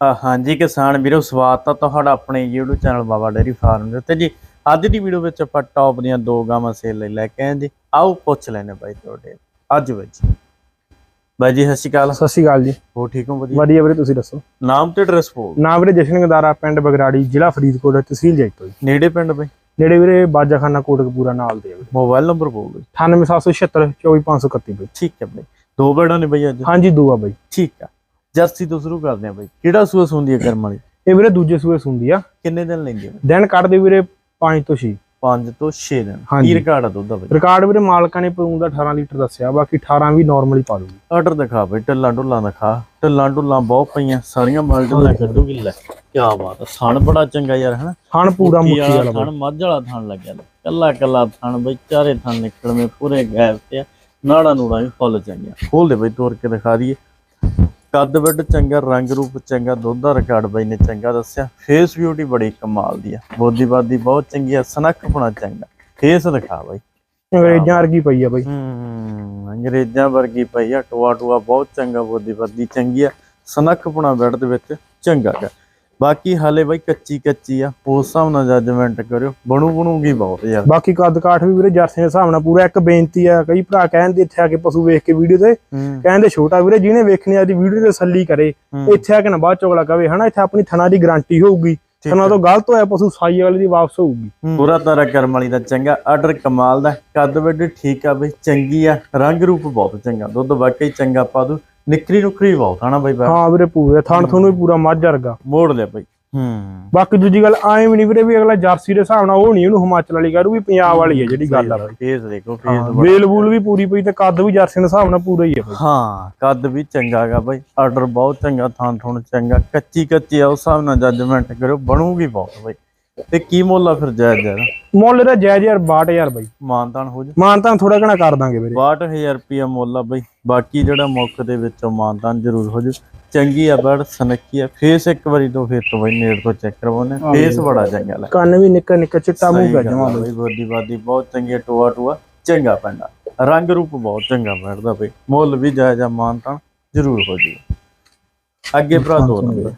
ਹਾਂਜੀ ਕਿਸਾਨ ਵੀਰੋ ਸਵਾਗਤ ਆ ਤੁਹਾਡਾ ਆਪਣੇ YouTube channel Baba dairy farm ਦੇ ਉੱਤੇ ਜੀ। ਅੱਜ ਦੀ ਵੀਡੀਓ ਵਿੱਚ ਆਪਾਂ ਟੌਪ ਦੀਆਂ ਦੋ ਗਾਵਾਂ ਸੇਲ ਲਈ ਲੈ ਕੇ ਆਏ ਜੀ। ਆਓ ਪੁੱਛ ਲੈਣੇ ਬਾਈ ਤੁਹਾਡੇ। ਅੱਜ ਵਿੱਚ ਬਾਈ ਜੀ ਸਤਿ ਸ਼੍ਰੀ ਅਕਾਲ। ਸਤਿ ਸ਼੍ਰੀ ਅਕਾਲ ਜੀ। ਹੋ ਠੀਕ ਹੋ? ਵਧੀਆ? ਵਧੀਆ ਵੀਰੇ ਤੁਸੀਂ ਦੱਸੋ? ਨਾਮ ਤੇ ਐਡਰੈਸ ਬੋਲ ਨਾਮ ਵੀਰੇ ਜਸ਼ਨ ਗਦਾਰਾ ਪਿੰਡ ਬਗਰਾੜੀ ਜ਼ਿਲ੍ਹਾ ਫਰੀਦਕੋਟ ਤਹਿਸੀਲ ਜੈਤੋ ਜੀ ਨੇੜੇ ਪਿੰਡ ਬਾਈ? ਨੇੜੇ ਵੀਰੇ ਬਾਜਾਖਾਨਾ ਕੋਟਕਪੂਰਾ ਨਾਲ ਦੇ ਆ ਮੋਬਾਈਲ ਨੰਬਰ ਬੋਲ ਦਿਓ। 98776 24531 ਬਈ। ਠੀਕ ਹੈ ਬਾਈ। ਦੋ ਬੈਡਾਂ ਨੇ ਬਾਈ ਅੱਜ? ਹਾਂਜੀ ਦੂਆ ਬਈ। ਠੀਕ ਆ। ਜਰਸੀ ਤੋਂ ਸ਼ੁਰੂ ਕਰਦੇ ਆ ਬਾਈ। ਕਿਹੜਾ ਸੂਸ ਹੁੰਦੀ ਹੈ ਕਰਮ ਵਾਲੀ? ਇਹ ਵੀਰੇ ਦੂਜੇ ਸੂਏ ਸੁੰਦੀ ਆ। ਕਿੰਨੇ ਦਿਨ ਲੈਂਦੀ ਹੈ? ਦਿਨ ਕੱਢਦੇ ਵੀਰੇ 5 ਤੋਂ 6 5 ਤੋਂ 6 ਦਿਨ। ਹਾਂਜੀ। ਕੀ ਰਿਕਾਰਡ ਆ ਦੁੱਧ ਦਾ ਬਾਈ? ਰਿਕਾਰਡ ਵੀਰੇ ਮਾਲਕਾਂ ਨੇ ਪਊਂ ਦਾ 18 ਲੀਟਰ ਦੱਸਿਆ ਬਾਕੀ 18 ਵੀ ਨਾਰਮਲੀ ਪਾ ਦੂਗੀ ਆਰਡਰ ਦਿਖਾ ਬਈ ਢੱਲਾਂ ਢੁੱਲਾਂ ਦਿਖਾ। ਢੱਲਾਂ ਢੁੱਲਾਂ ਬਹੁਤ ਪਈਆਂ ਸਾਰੀਆਂ ਮਲਟੀਆਂ ਕੱਢੂਗੀ ਲੈ। ਕੀ ਬਾਤ ਆ ਥਣ ਬੜਾ ਚੰਗਾ ਯਾਰ ਹਨਾ? ਥਣ ਪੂਰਾ ਮੁੱਠੀ ਵਾਲਾ ਥਣ ਮੱਝ ਵਾਲਾ ਥਣ ਲੱਗਿਆ। ਲੈ ਕੱਲਾ ਕੱਲਾ ਥਣ ਬਈ ਚਾਰੇ ਥਣ ਨਿਕਲਵੇਂ ਪੂਰੇ ਗੈਪ ਤੇ। ਨਾੜਾ ਨੂੜਾ ਵੀ ਫੁੱਲ ਚੰਗੀਆਂ। ਖੋਲ ਦੇ ਬਈ ਤੋੜ ਕੇ ਦਿਖਾ ਦਈਏ। ਕੱਦ ਵੱਡ ਚੰਗਾ ਰੰਗ ਰੂਪ ਚੰਗਾ ਦੁੱਧ ਦਾ ਰਿਕਾਰਡ ਬਈ ਨੇ ਚੰਗਾ ਦੱਸਿਆ। ਫੇਸ ਬਿਊਟੀ ਬੜੀ ਕਮਾਲ ਦੀ ਆ। ਬੋਦੀ ਬਾਦੀ ਬਹੁਤ ਚੰਗੀ ਆ ਸਨੱਖਪਣਾ ਚੰਗਾ। ਫੇਸ ਦਿਖਾ ਬਈ। ਅੰਗਰੇਜ਼ਾਂ ਵਰਗੀ ਪਈ ਆ ਬਈ। ਹੂੰ ਅੰਗਰੇਜ਼ਾਂ ਵਰਗੀ ਪਈ ਆ। ਟੋਆ ਟੋਆ ਬਹੁਤ ਚੰਗਾ ਬੋਦੀ ਬਾਦੀ ਚੰਗੀ ਆ। ਸਨੱਖਪਣਾ ਬੈਡ ਦੇ ਵਿੱਚ ਚੰਗਾ ਗਾ। ਬਾਕੀ ਹਾਲੇ ਬਾਈ ਕੱਚੀ ਕੱਚੀ ਆ ਉਸ ਹਿਸਾਬ ਨਾਲ ਜੱਜਮੈਂਟ ਕਰਿਓ। ਬਣੂ ਬਣੂਗੀ ਬਹੁਤ ਯਾਰ ਬਾਕੀ ਕੱਦ ਕਾਠ ਵੀ ਵੀਰੇ ਜਰਸੀ ਦੇ ਹਿਸਾਬ ਨਾਲ ਪੂਰਾ ਇੱਕ ਬੇਨਤੀ ਆ ਕਈ ਭਰਾ ਕਹਿੰਦੇ ਇੱਥੇ ਆ ਕੇ ਪਸ਼ੂ ਵੇਖ ਕੇ ਵੀਡੀਓ ਤੇ ਕਹਿੰਦੇ ਛੋਟਾ ਵੀਰੇ ਜਿਹਨੇ ਵੇਖਣੀ ਆ ਦੀ ਵੀਡੀਓ ਤੇ ਤਸੱਲੀ ਕਰੇ। ਇੱਥੇ ਆ ਕੇ ਨਾ ਬਾਅਦ ਚੋਗਲਾ ਕਵੇ ਹਨਾ ਇੱਥੇ ਆਪਣੀ ਥਣਾ ਦੀ ਗਾਰੰਟੀ ਹੋਊਗੀ। ਥਣਾ ਤੋਂ ਗਲਤ ਹੋਇਆ ਪਸ਼ੂ ਸਾਈ ਵਾਲੇ ਦੀ ਵਾਪਸ ਹੋਊਗੀ। ਪੂਰਾ ਤਾਰਾ ਕਰਮ ਵਾਲੀ ਦਾ ਚੰਗਾ ਆਰਡਰ ਕਮਾਲ ਦਾ। ਕੱਦ ਵੱਡ ਠੀਕ ਆ ਬਈ ਚੰਗੀ ਆ ਰੰਗ ਰੂਪ ਬਹੁਤ ਚੰਗਾ। ਦੁੱਧ ਵਾਕਈ ਚੰਗਾ ਪਾ ਦੂ। ਨਿਕਰੀ ਨੁਕਰੀ ਬਹੁਤ ਹਨਾ ਬਈ ਬਾ- ਹਾਂ ਵੀਰੇ ਪੂਰੇ ਥਣ ਤੁਹਾਨੂੰ ਵੀ ਪੂਰਾ ਮੱਝ ਵਰਗਾ। ਮੋੜ ਲਿਆ ਬਈ। ਹੂੰ। ਬਾਕੀ ਦੂਜੀ ਗੱਲ ਐਂ ਵੀ ਨਹੀਂ ਵੀਰੇ ਵੀ ਅਗਲਾ ਜਰਸੀ ਦੇ ਹਿਸਾਬ ਨਾਲ ਉਹ ਨਹੀਂ ਉਹਨੂੰ ਹਿਮਾਚਲ ਵਾਲੀ ਕਰੂ ਵੀ ਪੰਜਾਬ ਵਾਲੀ ਹੈ ਜਿਹੜੀ ਗੱਲ ਆ ਬਾਈ। ਫੇਸ ਦੇਖੋ ਫੇਸ ਵੇਲ ਵੂਲ ਵੀ ਪੂਰੀ ਪਈ ਤੇ ਕੱਦ ਵੀ ਜਰਸੀ ਦੇ ਹਿਸਾਬ ਨਾਲ ਪੂਰਾ ਹੀ ਹੈ ਬਾਈ। ਹਾਂ ਕੱਦ ਵੀ ਚੰਗਾ ਗਾ ਬਾਈ ਆਰਡਰ ਬਹੁਤ ਚੰਗਾ ਥਾਂ ਥੁਣ ਚੰਗਾ ਕੱਚੀ ਕੱਚੀ ਆ ਉਸ ਹਿਸਾਬ ਨਾਲ ਜੱਜਮੈਂਟ ਕਰਿਓ ਬਣੂਗੀ ਬਹੁਤ ਬਾਈ। ਤੇ ਕੀ ਮੁੱਲ ਆ ਫਿਰ ਜਾਇਜ਼ ਜਾਇਜ਼ ਮੁੱਲ ਇਹਦਾ ਜਾਇਜ਼ ਯਾਰ 62000 ਬਾਈ। ਮਾਨਤਾਨ ਹੋ ਜਾ ਮਾਨ ਤਾਂ ਥੋੜਾ ਘਣਾ ਕਰ ਦਾਂਗੇ ਵੀਰੇ। 62000 ਰੁਪਿਆ ਮੁੱਲ ਆ ਬਾਈ। ਬਾਕੀ ਜਿਹੜਾ ਮੁੱਖ ਦੇ ਵਿੱਚੋਂ ਮਾਨਤਾਨ ਜ਼ਰੂਰ ਹੋ ਜੂ। ਚੰਗੀ ਆ ਬੜ ਸਨੱਕੀ ਆ। ਫੇਸ ਇੱਕ ਵਾਰੀ ਤੋਂ ਫਿਰ ਤੋਂ ਬਾਈ ਨੇੜ ਤੋਂ ਚੈੱਕ ਕਰਵਾਉਨੇ ਫੇਸ ਬੜਾ ਚੰਗਾ ਲੈ ਕੰਨ ਵੀ ਨਿੱਕਾ ਨਿੱਕਾ ਚਿੱਟਾ ਮੂੰਹ ਪੈ ਜਾਵਾਂ ਬਾਈ ਬੋਦੀ ਬਾਦੀ ਬਹੁਤ ਚੰਗੀ ਟੋਆ ਟੋਆ ਚੰਗਾ ਪੈਂਦਾ। ਰੰਗ ਰੂਪ ਬਹੁਤ ਚੰਗਾ ਬੈਠਦਾ ਬਈ। ਮੁੱਲ ਵੀ ਜਾਇਜ਼ ਆ ਮਾਨਤਾਨ ਜ਼ਰੂਰ ਹੋ ਜੂ। ਅੱਗੇ ਭਰਾ ਦੋ ਨੰਬਰ।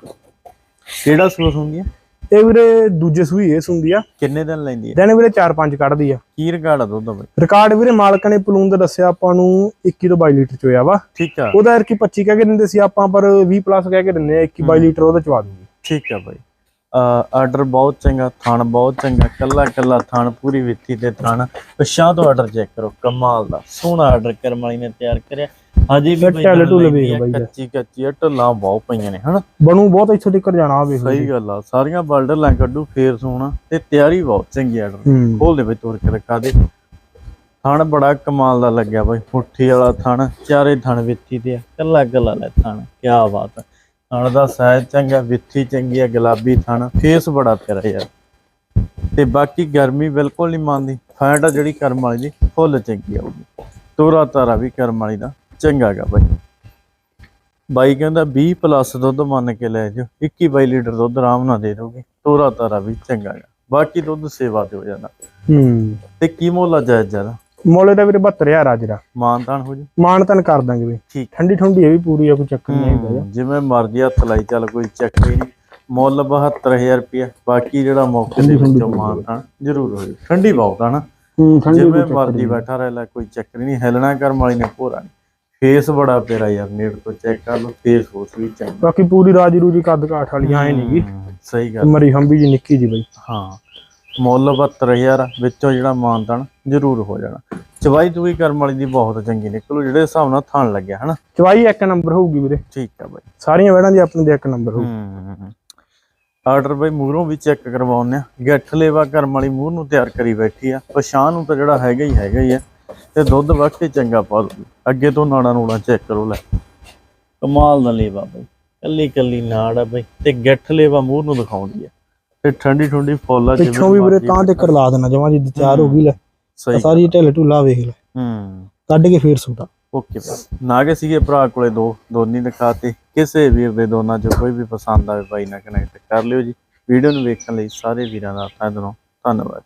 ਕਿਹੜਾ ਸੂਸ ਹੁੰਦੀ ਆ ਇਹ ਵੀਰੇ ਦੂਜੇ ਸੂਈ ਇਹ ਸੁੰਦੀ ਆ। ਕਿੰਨੇ ਦਿਨ ਲੈਂਦੀ ਆ? ਦਿਨ ਵੀਰੇ 4-5 ਕੱਢਦੀ ਆ। ਕੀ ਰਿਕਾਰਡ ਆ ਦੁੱਧ ਦਾ ਬਈ? ਰਿਕਾਰਡ ਵੀਰੇ ਮਾਲਕ ਨੇ ਪਲੂਨ ਦਾ ਦੱਸਿਆ ਆਪਾਂ ਨੂੰ 21 ਤੋਂ 22 ਲੀਟਰ ਚ ਹੋਇਆ ਵਾ। ਠੀਕ ਆ। ਉਹਦਾ ਯਾਰ ਕੀ 25 ਕਹਿ ਕੇ ਦਿੰਦੇ ਸੀ ਆਪਾਂ ਪਰ 20 ਪਲੱਸ ਕਹਿ ਕੇ ਦਿੰਦੇ ਆ 21 22 ਲੀਟਰ ਉਹਦਾ ਚਵਾ ਦੂੰਗੀ। ਠੀਕ ਆ ਬਾਈ। ਆਰਡਰ ਬਹੁਤ ਚੰਗਾ ਥਣ ਬਹੁਤ ਚੰਗਾ ਕੱਲਾ ਕੱਲਾ ਥਣ ਪੂਰੀ ਵਿੱਥੀ ਤੇ ਥਣ। ਪਛਾਂ ਤੋਂ ਆਰਡਰ ਚੈੱਕ ਕਰੋ ਕਮਾਲ ਦਾ ਸੋਹਣਾ ਆਰਡਰ ਕਰਮ ਵਾਲੀ ਨੇ ਤਿਆਰ ਕਰਿਆ। ਹਜੇ ਵੀ ਢਿੱਲ ਢੁੱਲ ਵੇਖ ਬਾਈ। ਕੱਚੀ ਕੱਚੀ ਆ, ਢੱਲਾਂ ਬਹੁਤ ਪਈਆਂ ਨੇ ਹਨਾ? ਬਣੂ ਬਹੁਤ ਇੱਥੋਂ ਤੱਕ ਜਾਣਾ ਵੇਖ ਸਹੀ ਗੱਲ ਆ ਸਾਰੀਆਂ ਬਲਡਲਾਂ ਕੱਢੂ ਫੇਰ ਸੋਹਣਾ ਤੇ ਤਿਆਰੀ ਬਹੁਤ ਚੰਗੀ ਆਰਡਰ ਖੋਲ ਦੇ ਬਈ ਤੋੜ ਕੇ ਰੱਖਾ ਦੇ। ਥਣ ਬੜਾ ਕਮਾਲ ਦਾ ਲੱਗਿਆ ਬਾਈ ਮੁੱਠੀ ਵਾਲਾ ਥਣ ਚਾਰੇ ਥਣ ਵਿੱਥੀ ਤੇ ਆ ਕੱਲਾ ਕੱਲਾ ਲੈ ਥਣ ਕੀ ਬਾਤ ਆ। ਥਣ ਦਾ ਸਾਈਜ਼ ਚੰਗਾ ਵਿੱਥੀ ਚੰਗੀ ਆ ਗੁਲਾਬੀ ਥਣ ਫੇਸ ਬੜਾ ਪਿਆਰਾ ਯਾਰ। ਤੇ ਬਾਕੀ ਗਰਮੀ ਬਿਲਕੁਲ ਨਹੀਂ ਮੰਨਦੀ। ਫੈਟ ਆ ਜਿਹੜੀ ਕਰਮ ਵਾਲੀ ਦੀ ਫੁੱਲ ਚੰਗੀ ਆਊਗੀ ਤੋਰਾ ਤਾਰਾ ਵੀ ਕਰਮ ਵਾਲੀ ਦਾ ਚੰਗਾ ਗਾ ਬਾਈ। ਬਾਈ ਕਹਿੰਦਾ 20 ਪਲੱਸ ਦੁੱਧ ਮੰਨ ਕੇ ਲੈ ਜਾਓ 21 22 ਲੀਟਰ ਦੁੱਧ ਆਰਾਮ ਨਾਲ ਦੇ ਦੋਗੇ। ਤੋਰਾ ਤਾਰਾ ਵੀ ਚੰਗਾ ਗਾ। ਬਾਕੀ ਦੁੱਧ ਸੇਵਾ ਤੇ ਹੋ ਜਾਂਦਾ ਹੂੰ। ਤੇ ਕੀ ਮੁੱਲ ਜਾਇਜ਼ ਜਰਾ ਮੁੱਲ ਦਾ ਵੀਰੇ 72000 ਅੱਜ ਦਾ ਮਾਨਤਾਨ ਹੋ ਜੀ। ਮਾਨ ਤਨ ਕਰ ਦਾਂਗੇ ਵੀ। ਠੀਕ। ਠੰਡੀ ਠੰਡੀ ਇਹ ਵੀ ਪੂਰੀ ਆ ਕੋਈ ਚੱਕਰ ਨਹੀਂ ਹੈਗਾ। ਜਿਵੇਂ ਮਰਜ਼ੀ ਹੱਥ ਲਾਈ ਚੱਲ ਕੋਈ ਚੱਕਰ ਨਹੀਂ। ਮੁੱਲ 72000 ਰੁਪਇਆ। ਬਾਕੀ ਜਿਹੜਾ ਮੌਕੇ ਦੇ ਵਿੱਚੋਂ ਮਾਨਤਾਨ ਜ਼ਰੂਰ ਹੋਏ। ਠੰਡੀ ਬਹੁਤ ਆ ਨਾ। ਜਿਵੇਂ ਮਰਜ਼ੀ ਬੈਠਾ ਰਹਿ ਲੈ ਕੋਈ ਚੱਕਰ ਨਹੀਂ। ਹਿਲਣਾ ਕਰਮ ਵਾਲੀ ਨੇ ਭੋਰਾ ਨਹੀਂ। ਫੇਸ ਬੜਾ ਪਿਆਰਾ ਯਾਰ ਨੇੜ ਤੋਂ ਚੈੱਕ ਕਰ ਲਓ ਫੇਸ ਉਸ ਵੀ ਚੰਗਾ। ਬਾਕੀ ਪੂਰੀ ਰਾਜੀ ਰੂਜੀ ਕੱਦ ਕਾਠ ਵਾਲੀ ਐ ਨਹੀਂਗੀ ਸਹੀ ਗੱਲ। ਮਰੀ ਹੰਬੀ ਜੀ ਨਿੱਕੀ ਜੀ ਬਈ। ਹਾਂ। ਮੁੱਲ 72000 ਵਿੱਚੋਂ ਜਿਹੜਾ ਮਾਨਤਾਨ ਜ਼ਰੂਰ ਹੋ ਜਾਣਾ। ਚਵਾਈ ਚੁਈ ਕਰਮ ਵਾਲੀ ਦੀ ਬਹੁਤ ਚੰਗੀ ਨਿਕਲੂ ਜਿਹੜੇ ਹਿਸਾਬ ਨਾਲ ਥਣ ਲੱਗਿਆ ਹਨਾ? ਚਵਾਈ ਇੱਕ ਨੰਬਰ ਹੋਊਗੀ ਵੀਰੇ। ਠੀਕ ਆ ਬਾਈ। ਸਾਰੀਆਂ ਵੜਾਂ ਦੀ ਆਪਣੇ ਦੇ ਇੱਕ ਨੰਬਰ ਹੋਊ ਹੂੰ। ਆਰਡਰ ਬਈ ਮੂਹਰੋਂ ਵੀ ਚੈੱਕ ਕਰਵਾਉਂਦੇ ਆ। ਗੱਠ ਲੇਵਾ ਕਰਮ ਵਾਲੀ ਮੂਹਰ ਨੂੰ ਤਿਆਰ ਕਰੀ ਬੈਠੀ ਆ। ਪਛਾਣ ਨੂੰ ਤਾਂ ਜਿਹੜਾ ਹੈਗਾ ਹੀ ਹੈਗਾ ਹੀ ਆ। ਤੇ ਦੁੱਧ ਵਾਕਈ ਚੰਗਾ ਪਾ ਦੂਗੀ ਅੱਗੇ ਤੋਂ ਨਾੜਾ ਨੂੜਾ ਚੈੱਕ ਕਰੋ ਲੈ। ਕਮਾਲ ਦਾ ਲੇਵਾ ਬਈ। ਕੱਲੀ ਕੱਲੀ ਨਾੜ ਆ ਬਈ। ਤੇ ਗੱਠ ਲੇਵਾ ਮੂਹਰ ਨੂੰ ਦਿਖਾਉਂਦੀ ਆ। ਤੇ ਠੰਡੀ ਠੰਡੀ ਫੁੱਲ ਆ ਜਿਵੇਂ ਪਿੱਛੋਂ ਵੀ ਵੀਰੇ ਤਾਂ ਤੇ ਕਰਲਾ ਦੇਣਾ ਜਮਾਂ ਜਿੱਦ ਤਿਆਰ ਹੋ ਗਈ ਲੈ। ਸਾਰੀ ਢਿੱਲ ਢੁੱਲਾ ਵੇਖ ਲੈ। ਹੂੰ। ਕੱਢ ਕੇ ਫੇਰ ਸੂਟਾ। ਓਕੇ ਬਈ ਨਾਗੇ ਸੀਗੇ ਭਰਾ ਕੋਲੇ ਦੋ ਦੋਨੀ ਦਿਖਾਤੇ। ਕਿਸੇ ਵੀਰ ਦੇ ਦੋਨਾਂ ਚੋਂ ਕੋਈ ਵੀ ਪਸੰਦ ਆਵੇ ਬਾਈ ਨਾਲ ਕਨੈਕਟ ਕਰ ਲਿਓ ਜੀ। ਵੀਡੀਓ ਨੂੰ ਵੇਖਣ ਲਈ ਸਾਰੇ ਵੀਰਾਂ ਦਾ ਧੰਨਵਾਦ